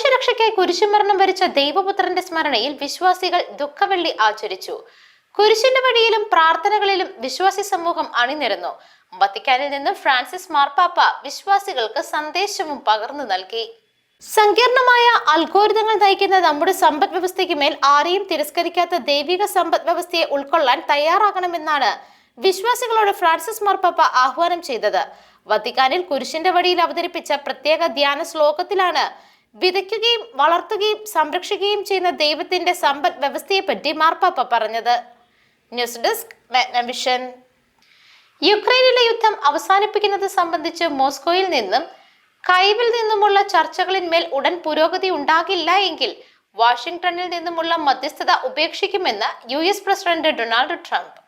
മനുഷ്യരക്ഷയ്ക്കായി കുരിശുമരണം വരിച്ച ദൈവപുത്രന്റെ സ്മരണയിൽ വിശ്വാസികൾ ദുഃഖവെള്ളി ആചരിച്ചു. കുരിശിന്റെ വഴിയിലും പ്രാർത്ഥനകളിലും വിശ്വാസി സമൂഹം അണിനിരന്നു. വത്തിക്കാനിൽ നിന്ന് ഫ്രാൻസിസ് മാർപ്പാപ്പ വിശ്വാസികൾക്ക് സന്ദേശവും പകർന്നു നൽകി. സങ്കീർണമായ അൽഗോരിതങ്ങൾ നയിക്കുന്ന നമ്മുടെ സമ്പദ് വ്യവസ്ഥയ്ക്ക് മേൽ ആരെയും തിരസ്കരിക്കാത്ത ദൈവിക സമ്പദ് വ്യവസ്ഥയെ ഉൾക്കൊള്ളാൻ തയ്യാറാകണമെന്നാണ് വിശ്വാസികളോട് ഫ്രാൻസിസ് മാർപ്പാപ്പ ആഹ്വാനം ചെയ്തത്. വത്തിക്കാനിൽ കുരിശിന്റെ വഴിയിൽ അവതരിപ്പിച്ച പ്രത്യേക ധ്യാന ശ്ലോകത്തിലാണ് വിതയ്ക്കുകയും വളർത്തുകയും സംരക്ഷിക്കുകയും ചെയ്യുന്ന ദൈവത്തിന്റെ സമ്പദ് വ്യവസ്ഥയെപ്പറ്റി മാർപ്പാപ്പ പറഞ്ഞത്. ന്യൂസ് ഡെസ്ക് മാഗ്നവിഷൻ യുക്രൈനിലെ യുദ്ധം അവസാനിപ്പിക്കുന്നത് സംബന്ധിച്ച് മോസ്കോയിൽ നിന്നും കൈവിൽ നിന്നുമുള്ള ചർച്ചകളിന്മേൽ ഉടൻ പുരോഗതി ഉണ്ടാകില്ല എങ്കിൽ വാഷിംഗ്ടണിൽ നിന്നുമുള്ള മധ്യസ്ഥത ഉപേക്ഷിക്കുമെന്ന് യു പ്രസിഡന്റ് ഡൊണാൾഡ് ട്രംപ്.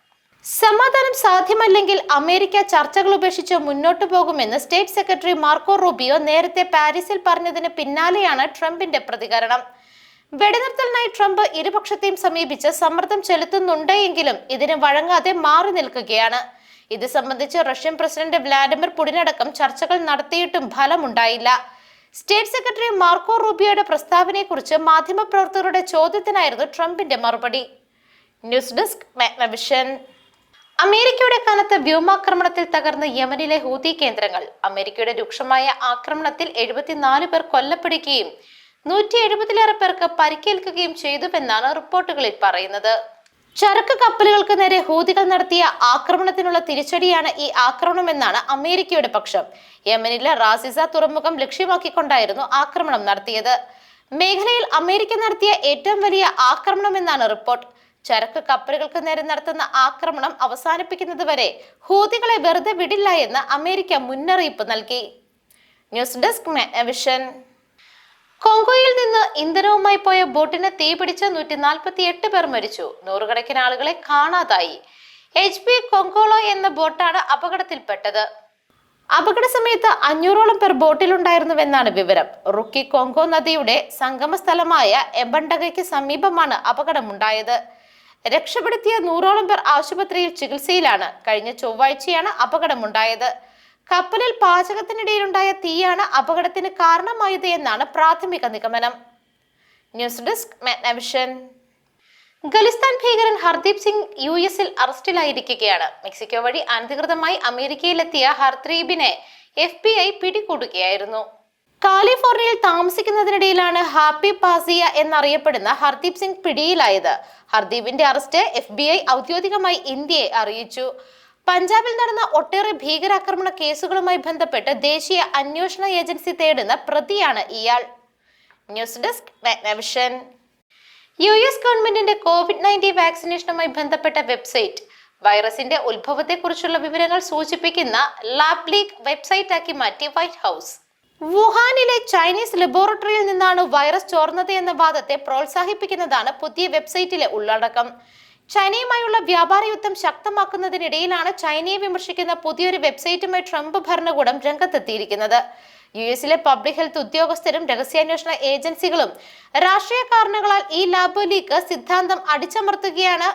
സമാധാനം സാധ്യമല്ലെങ്കിൽ അമേരിക്ക ചർച്ചകൾ ഉപേക്ഷിച്ച് മുന്നോട്ടു പോകുമെന്ന് സ്റ്റേറ്റ് സെക്രട്ടറി മാർക്കോ റൂബിയോ നേരത്തെ പാരീസിൽ പറഞ്ഞതിന് പിന്നാലെയാണ് ട്രംപിന്റെ പ്രതികരണം. വെടിനിർത്തലിനായി ട്രംപ് ഇരുപക്ഷത്തെയും സമീപിച്ച് സമ്മർദ്ദം ചെലുത്തുന്നുണ്ട് എങ്കിലും ഇതിന് വഴങ്ങാതെ മാറി നിൽക്കുകയാണ്. ഇത് സംബന്ധിച്ച് റഷ്യൻ പ്രസിഡന്റ് വ്ലാഡിമിർ പുടിനടക്കം ചർച്ചകൾ നടത്തിയിട്ടും ഫലമുണ്ടായില്ല. സ്റ്റേറ്റ് സെക്രട്ടറി മാർക്കോ റൂബിയോയുടെ പ്രസ്താവനയെക്കുറിച്ച് മാധ്യമപ്രവർത്തകരുടെ ചോദ്യത്തിനായിരുന്നു ട്രംപിന്റെ മറുപടി. News desk Magnavision. അമേരിക്കയുടെ കനത്ത വ്യോമാക്രമണത്തിൽ തകർന്ന യമനിലെ ഹൂതി കേന്ദ്രങ്ങൾ അമേരിക്കയുടെ രൂക്ഷമായ ആക്രമണത്തിൽ എഴുപത്തിനാല് പേർ കൊല്ലപ്പെടുകയും നൂറ്റി എഴുപതിലേറെ പേർക്ക് പരിക്കേൽക്കുകയും ചെയ്തുവെന്നാണ് റിപ്പോർട്ടുകളിൽ പറയുന്നത്. ചരക്ക് കപ്പലുകൾക്ക് നേരെ ഹൂതികൾ നടത്തിയ ആക്രമണത്തിനുള്ള തിരിച്ചടിയാണ് ഈ ആക്രമണമെന്നാണ് അമേരിക്കയുടെ പക്ഷം. യമനിലെ റാസിസ തുറമുഖം ലക്ഷ്യമാക്കിക്കൊണ്ടായിരുന്നു ആക്രമണം നടത്തിയത്. മേഖലയിൽ അമേരിക്ക നടത്തിയ ഏറ്റവും വലിയ ആക്രമണമെന്നാണ് റിപ്പോർട്ട്. ചരക്ക് കപ്പലുകൾക്ക് നേരെ നടത്തുന്ന ആക്രമണം അവസാനിപ്പിക്കുന്നതുവരെ ഹൂതികളെ വെറുതെ വിടില്ല എന്ന് അമേരിക്ക മുന്നറിയിപ്പ് നൽകി. News desk vision. കോങ്കോയിൽ നിന്ന് ഇന്ധനവുമായി പോയ ബോട്ടിന് തീപിടിച്ച് നൂറ്റി നാൽപ്പത്തി എട്ട് പേർ മരിച്ചു. നൂറുകണക്കിന് ആളുകളെ കാണാതായി. എച്ച് പി കൊങ്കോളോ എന്ന ബോട്ടാണ് അപകടത്തിൽപ്പെട്ടത്. അപകട സമയത്ത് അഞ്ഞൂറോളം പേർ ബോട്ടിലുണ്ടായിരുന്നുവെന്നാണ് വിവരം. റുക്കി കോങ്കോ നദിയുടെ സംഗമ സ്ഥലമായ എബണ്ടകയ്ക്ക് സമീപമാണ് അപകടമുണ്ടായത്. രക്ഷപ്പെടുത്തിയ നൂറോളം പേർ ആശുപത്രിയിൽ ചികിത്സയിലാണ്. കഴിഞ്ഞ ചൊവ്വാഴ്ചയാണ് അപകടമുണ്ടായത്. കപ്പലിൽ പാചകത്തിനിടയിലുണ്ടായ തീയാണ് അപകടത്തിന് കാരണമായത് എന്നാണ് പ്രാഥമിക നിഗമനം. News desk Magnavision. ഖലിസ്ഥാൻ ഭീകരൻ ഹർദീപ് സിംഗ് യു എസിൽ അറസ്റ്റിലായിരിക്കുകയാണ്. മെക്സിക്കോ വഴി അനധികൃതമായി അമേരിക്കയിലെത്തിയ ഹർദ്രീബിനെ എഫ് ബി ഐ പിടികൂടുകയായിരുന്നു. കാലിഫോർണിയയിൽ താമസിക്കുന്നതിനിടയിലാണ് ഹാപ്പി പാസിയ എന്നറിയപ്പെടുന്ന ഹർദീപ് സിംഗ് പിടിയിലായത്. ഹർദീപിന്റെ അറസ്റ്റ് എഫ് ബി ഐ ഔദ്യോഗികമായി ഇന്ത്യയെ അറിയിച്ചു. പഞ്ചാബിൽ നടന്ന ഒട്ടേറെ ഭീകരാക്രമണ കേസുകളുമായി ബന്ധപ്പെട്ട് ദേശീയ അന്വേഷണ ഏജൻസി തേടുന്ന പ്രതിയാണ് ഇയാൾ. News desk Magnavision. U S ഗവൺമെന്റിന്റെ കോവിഡ് നയന്റീൻ വാക്സിനേഷനുമായി ബന്ധപ്പെട്ട വെബ്സൈറ്റ്. വൈറസിന്റെ ഉത്ഭവത്തെക്കുറിച്ചുള്ള വിവരങ്ങൾ സൂചിപ്പിക്കുന്ന ലാബ് ലീഗ് വെബ്സൈറ്റ് ആക്കി മാറ്റി വൈറ്റ് ഹൗസ്. വുഹാനിലെ ചൈനീസ് ലബോറട്ടറിയിൽ നിന്നാണ് വൈറസ് ചോർന്നത് എന്ന വാദത്തെ പ്രോത്സാഹിപ്പിക്കുന്നതാണ് പുതിയ വെബ്സൈറ്റിലെ ഉള്ളടക്കം. ചൈനയുമായുള്ള വ്യാപാര യുദ്ധം ശക്തമാക്കുന്നതിനിടയിലാണ് ചൈനയെ വിമർശിക്കുന്ന പുതിയൊരു വെബ്സൈറ്റുമായി ട്രംപ് ഭരണകൂടം രംഗത്തെത്തിയിരിക്കുന്നത്. യു എസിലെ പബ്ലിക് ഹെൽത്ത് ഉദ്യോഗസ്ഥരും രഹസ്യാന്വേഷണ ഏജൻസികളും രാഷ്ട്രീയ കാരണങ്ങളാൽ ഈ ലാബ് ലീക്ക് സിദ്ധാന്തം അടിച്ചമർത്തുകയാണ്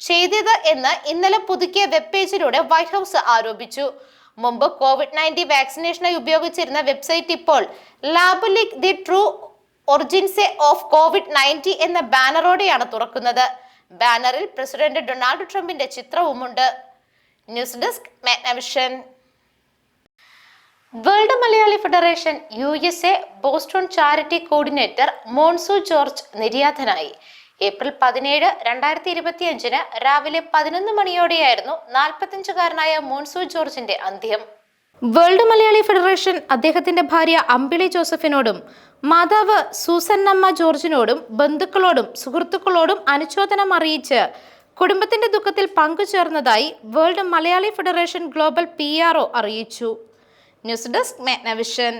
ചെയ്തത് എന്ന് ഇന്നലെ പുതുക്കിയ വെബ് പേജിലൂടെ വൈറ്റ് ഹൗസ് ആരോപിച്ചു. മുമ്പ് കോവിഡ് നയന്റീൻ വാക്സിനേഷനായി ഉപയോഗിച്ചിരുന്ന വെബ്സൈറ്റ് ഇപ്പോൾ ലാബുലിക് ദി ട്രൂ ഒറിജിൻസെ ഓഫ് കോവിഡ് നയന്റീൻ എന്ന ബാനറോടെയാണ് തുറക്കുന്നത്. ബാനറിൽ പ്രസിഡന്റ് ഡൊണാൾഡ് ട്രംപിന്റെ ചിത്രവുമുണ്ട്. News desk Magnavision world Malayali federation U S A Boston charity coordinator Monsu George നിര്യാതനായി. ഏപ്രിൽ പതിനേഴ് രണ്ടായിരത്തി ഇരുപത്തി അഞ്ചിന് രാവിലെ പതിനൊന്ന് മണിയോടെയായിരുന്നു നാൽപ്പത്തിയഞ്ചുകാരനായ മോൺസു ജോർജിന്റെ അന്ത്യം. വേൾഡ് മലയാളി ഫെഡറേഷൻ അദ്ദേഹത്തിന്റെ ഭാര്യ അമ്പിളി ജോസഫിനോടും മാതാവ് സൂസന്നമ്മ ജോർജിനോടും ബന്ധുക്കളോടും സുഹൃത്തുക്കളോടും അനുശോചനം അറിയിച്ച് കുടുംബത്തിന്റെ ദുഃഖത്തിൽ പങ്കുചേർന്നതായി world Malayali federation global P അറിയിച്ചു. News desk Magnavision